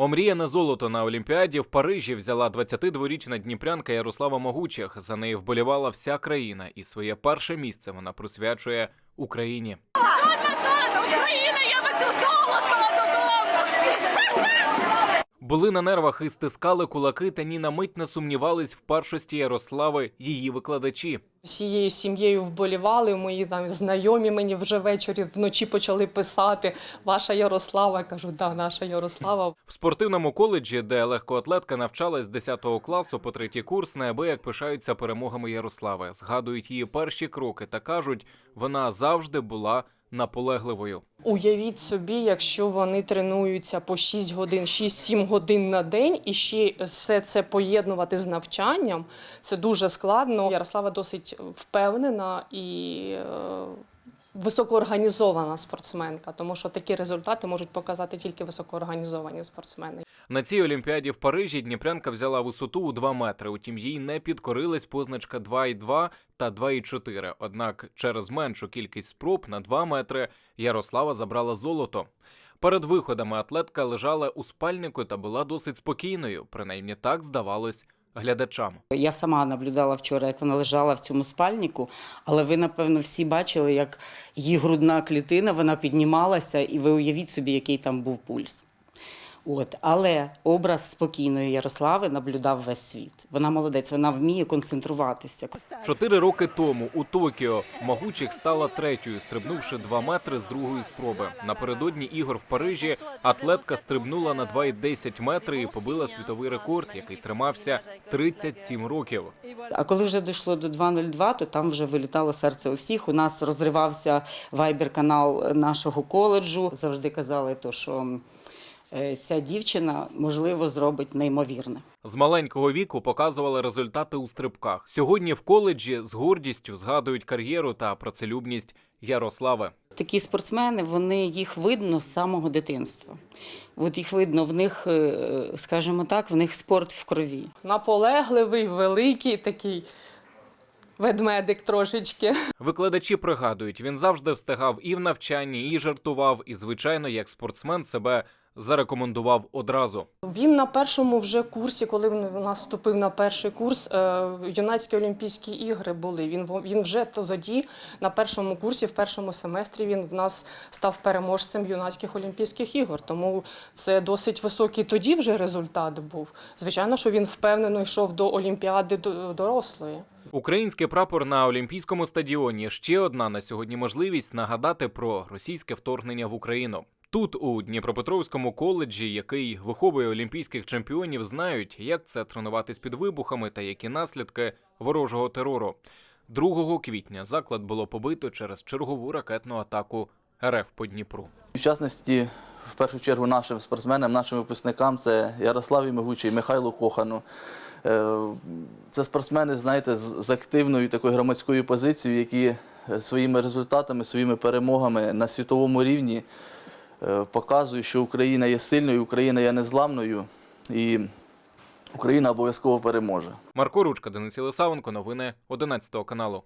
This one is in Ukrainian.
Омріяне золото на Олімпіаді в Парижі взяла 22-річна дніпрянка Ярослава Могучих. За неї вболівала вся країна, і своє перше місце вона присвячує Україні. назад! Україна, я хочу золото додому! Були на нервах і стискали кулаки, та ні на мить не сумнівались в першості Ярослави її викладачі. Всією сім'єю вболівали. Мої там знайомі мені вже ввечері вночі почали писати. Ваша Ярослава. Я кажу, да, наша Ярослава. В спортивному коледжі, де легкоатлетка навчалась з 10 класу по третій курс, неабияк пишаються перемогами Ярослави, згадують її перші кроки та кажуть, вона завжди була наполегливою. Уявіть собі, якщо вони тренуються по 6 годин, 6-7 годин на день, і ще все це поєднувати з навчанням, це дуже складно. Ярослава досить впевнена і е, високоорганізована спортсменка, тому що такі результати можуть показати тільки високоорганізовані спортсмени. На цій олімпіаді в Парижі Дніпрянка взяла висоту у 2 метри. Утім, їй не підкорилась позначка 2,2 та 2,4. Однак через меншу кількість спроб на 2 метри Ярослава забрала золото. Перед виходами атлетка лежала у спальнику та була досить спокійною. Принаймні так здавалось глядачам. Я сама наблюдала вчора, як вона лежала в цьому спальнику, але ви, напевно, всі бачили, як її грудна клітина вона піднімалася, і ви уявіть собі, який там був пульс. От, але образ спокійної Ярослави наблюдав весь світ. Вона молодець, вона вміє концентруватися. Чотири роки тому у Токіо Могучих стала третьою, стрибнувши 2 метри з другої спроби. Напередодні ігор в Парижі атлетка стрибнула на 2,10 метри і побила світовий рекорд, який тримався 37 років. А коли вже дійшло до 2.02, то там вже вилітало серце у всіх. У нас розривався вайбер-канал нашого коледжу. Завжди казали, то, що ця дівчина, можливо, зробить неймовірне. З маленького віку показували результати у стрибках. Сьогодні в коледжі з гордістю згадують кар'єру та працелюбність Ярослави. Такі спортсмени, вони їх видно з самого дитинства. От їх видно, в них, е, скажімо так, в них спорт в крові. Наполегливий, великий такий ведмедик трошечки. Викладачі пригадують, він завжди встигав і в навчанні, і жартував, і звичайно, як спортсмен себе зарекомендував одразу. Він на першому вже курсі, коли він у нас вступив на перший курс, е, юнацькі олімпійські ігри були. Він він вже тоді на першому курсі, в першому семестрі, він в нас став переможцем юнацьких олімпійських ігор. Тому це досить високий тоді вже результат був. Звичайно, що він впевнено йшов до олімпіади до- дорослої. Український прапор на Олімпійському стадіоні ще одна на сьогодні можливість нагадати про російське вторгнення в Україну. Тут, у Дніпропетровському коледжі, який виховує олімпійських чемпіонів, знають, як це тренуватись під вибухами та які наслідки ворожого терору. 2 квітня заклад було побито через чергову ракетну атаку РФ по Дніпру. В в першу чергу, нашим спортсменам, нашим випускникам це Ярославі Мигучий, Михайлу Кохану. Е, Це спортсмени, знаєте, з активною такою громадською позицією, які своїми результатами, своїми перемогами на світовому рівні е, показують, що Україна є сильною, Україна є незламною і Україна обов'язково переможе. Марко Ручка, Денис Лисавенко, новини 11 каналу.